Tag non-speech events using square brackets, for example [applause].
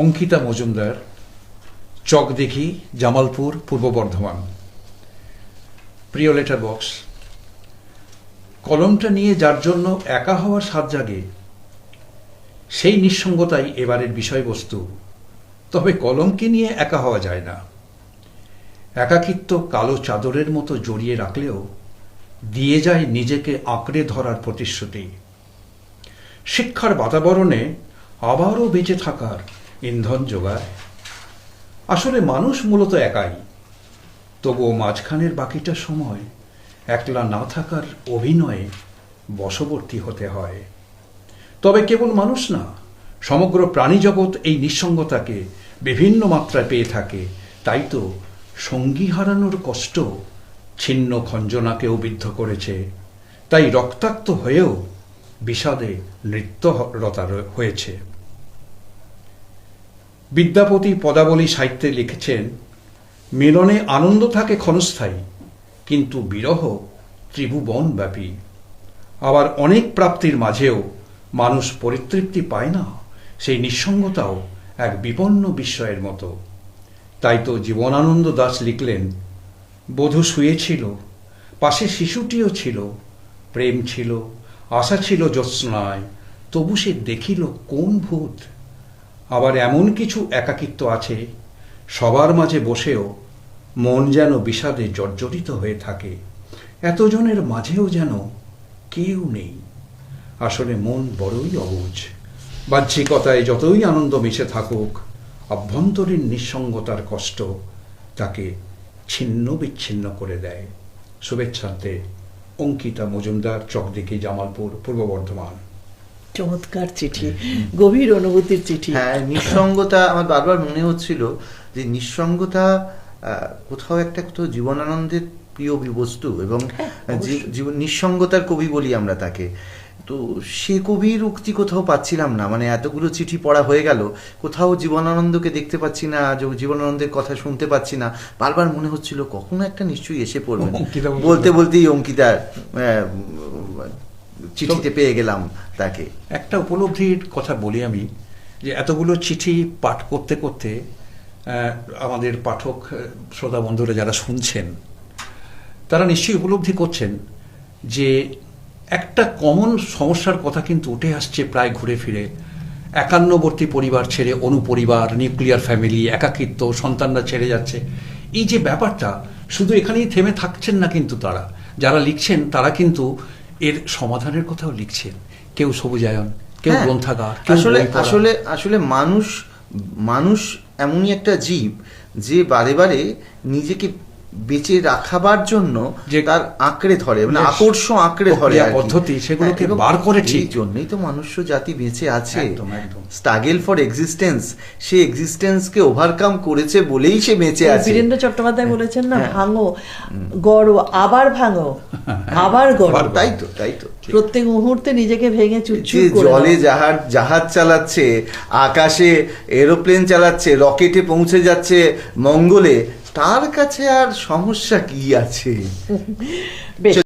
অঙ্কিতা মজুমদার, চক দেখি, জামালপুর, পূর্ব বর্ধমান। প্রিয় letter box, কলমটা নিয়ে যার জন্য একা হওয়ার স্বাদ জাগে, সেই নিঃসঙ্গতাই এবারের বিষয়বস্তু। তবে কলমকে নিয়ে একা হওয়া যায় না। একাকিত্ব কালো চাদরের মতো জড়িয়ে রাখলেও দিয়ে যায় নিজেকে আঁকড়ে ধরার প্রতিশ্রুতি। শিক্ষার বাতাবরণে আবারও বেঁচে থাকার ইন্ধন যোগায়। আসলে মানুষ মূলত একাই। তবুও মাঝখানের বাকিটা সময় একলা না থাকার অভিনয়ে বশবর্তী হতে হয়। তবে কেবল মানুষ না, সমগ্র প্রাণীজগৎ এই নিঃসঙ্গতাকে বিভিন্ন মাত্রায় পেয়ে থাকে। তাই তো সঙ্গী হারানোর কষ্ট ছিন্ন খঞ্জনাকেও বিদ্ধ করেছে। তাই রক্তাক্ত হয়েও বিষাদে নৃত্যরতা হয়েছে। বিদ্যাপতি পদাবলী সাহিত্যে লিখেছেন, মিলনে আনন্দ থাকে ক্ষণস্থায়ী, কিন্তু বিরহ ত্রিভুবন ব্যাপী আবার অনেক প্রাপ্তির মাঝেও মানুষ পরিতৃপ্তি পায় না, সেই নিঃসঙ্গতাও এক বিপন্ন বিস্ময়ের মতো। তাই তো জীবনানন্দ দাস লিখলেন, বধূ শুয়েছিল, পাশে শিশুটিও ছিল, প্রেম ছিল, আশা ছিল জ্যোৎস্নায়, তবু সে দেখিল কোন ভূত? আবার এমন কিছু একাকিত্ব আছে, সবার মাঝে বসেও মন যেন বিষাদে জর্জরিত হয়ে থাকে। এতজনের মাঝেও যেন কেউ নেই। আসলে মন বড়ই অবুঝ বাহ্যিকতায় যতই আনন্দ মিশে থাকুক, অভ্যন্তরীণ নিঃসঙ্গতার কষ্ট তাকে ছিন্ন বিচ্ছিন্ন করে দেয়। শুভেচ্ছান্তে, অঙ্কিতা মজুমদার চকদিকে জামালপুর, পূর্ব বর্ধমান। চমৎকার চিঠি গভীর অনুভূতির চিঠি। হ্যাঁ নিঃসঙ্গতা আমার বারবার মনে হচ্ছিল যে নিঃসঙ্গতা আহ, কোথাও একটা কোথাও জীবনানন্দের প্রিয় বস্তু এবং হ্যাঁ, নিঃসঙ্গতার কবি বলি আমরা তাকে। তো সে কবির উক্তি কোথাও পাচ্ছিলাম না মানে এতগুলো চিঠি পড়া হয়ে গেল কোথাও জীবনানন্দকে দেখতে পাচ্ছি না জীবনানন্দের কথা শুনতে পাচ্ছি না। বারবার মনে হচ্ছিল কখনো একটা নিশ্চয়ই এসে পড়বে। অঙ্কিতা বলতে- বলতে বলতেই অঙ্কিতার আহ, চিঠিতে পেয়ে গেলাম তাকে। একটা উপলব্ধির কথা বলি আমি, যে এতগুলো চিঠি পাঠ করতে করতে আমাদের পাঠক শ্রোতা বন্ধুরা যারা শুনছেন, তারা নিশ্চয়ই উপলব্ধি করছেন যে একটা কমন সমস্যার কথা কিন্তু উঠে আসছে প্রায় ঘুরে ফিরে। একান্নবর্তী পরিবার ছেড়ে অনুপরিবার নিউক্লিয়ার ফ্যামিলি একাকিত্ব, সন্তানরা ছেড়ে যাচ্ছে। এই যে ব্যাপারটা, শুধু এখানেই থেমে থাকছেন না কিন্তু তারা। যারা লিখছেন, তারা কিন্তু এর সমাধানের কথাও লিখছেন। কেউ সবুজায়ন কেউ হ্যাঁ, গ্রন্থাগার আসলে আসলে আসলে মানুষ মানুষ এমনই একটা জীব যে বারে বারে নিজেকে বেঁচে রাখাবার জন্য যে তার আঁকড়ে ধরে মানে আকর্ষ আঁকড়ে ধরে। পদ্ধতি সেগুলোকে হ্যাঁ, বার করে ঠিক। জন্যই তো মনুষ্য জাতি বেঁচে আছে একদম, একদম। স্ট্রাগল ফর এক্সিস্টেন্স সে এক্সিস্টেন্সকে ওভারকাম করেছে বলেই সে বেঁচে আছে বীরেন্দ্র চট্টোপাধ্যায় বলেছেন না হ্যাঁ। ভাঙো গড়ো আবার ভাঙো [laughs] আবার গড়ো তাই তো তাই তো প্রত্যেক মুহূর্তে নিজেকে ভেঙে করে জলে জাহাজ জাহাজ চালাচ্ছে আকাশে এরোপ্লেন চালাচ্ছে রকেটে পৌঁছে যাচ্ছে মঙ্গলে তার কাছে আর সমস্যা কি আছে? বেশ।